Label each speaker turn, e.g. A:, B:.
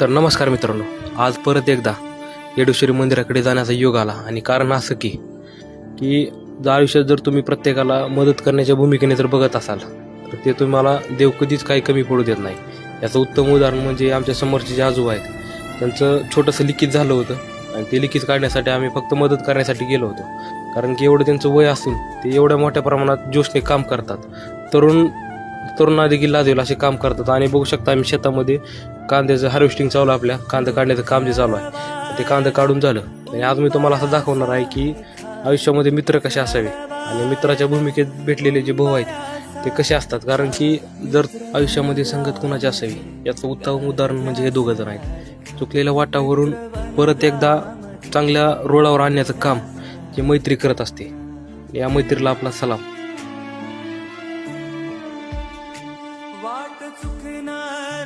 A: तर नमस्कार मित्रांनो आज परत एकदा येडुश्वरी मंदिराकडे जाण्याचा योग आला आणि कारण असं की की जर आयुष्यात जर तुम्ही प्रत्येकाला मदत करण्याच्या भूमिकेने जर बघत असाल तर ते तुम्हाला देव कधीच काही कमी पडू देत नाही. याचं उत्तम उदाहरण म्हणजे आमच्या समोरचे जे आजोबा आहेत त्यांचं छोटंसं लिखित झालं होतं आणि ते लिखित काढण्यासाठी आम्ही फक्त मदत करण्यासाठी गेलो होतो. कारण की एवढं त्यांचं वय असून ते एवढ्या मोठ्या प्रमाणात जोशने काम करतात. तरुण तरुणा देखील लाजेल असे काम करतात. आणि बघू शकता आम्ही शेतामध्ये कांद्याचं हार्वेस्टिंग चालू आहे आपल्या. कांदा काढण्याचं काम जे चालू आहे ते कांदा काढून झालं. आणि आज मी तुम्हाला असं दाखवणार आहे की आयुष्यामध्ये मित्र कसे असावे आणि मित्राच्या भूमिकेत भेटलेले जे भाऊ आहेत ते कसे असतात. कारण की जर आयुष्यामध्ये संगत कुणाची असावी याचं उत्तम उदाहरण म्हणजे हे दोघं जण आहेत. चुकलेल्या वाटावरून परत एकदा चांगल्या रोळावर आणण्याचं काम जे मैत्री करत असते या मैत्रीला आपला सलाम. वाट चुकणार.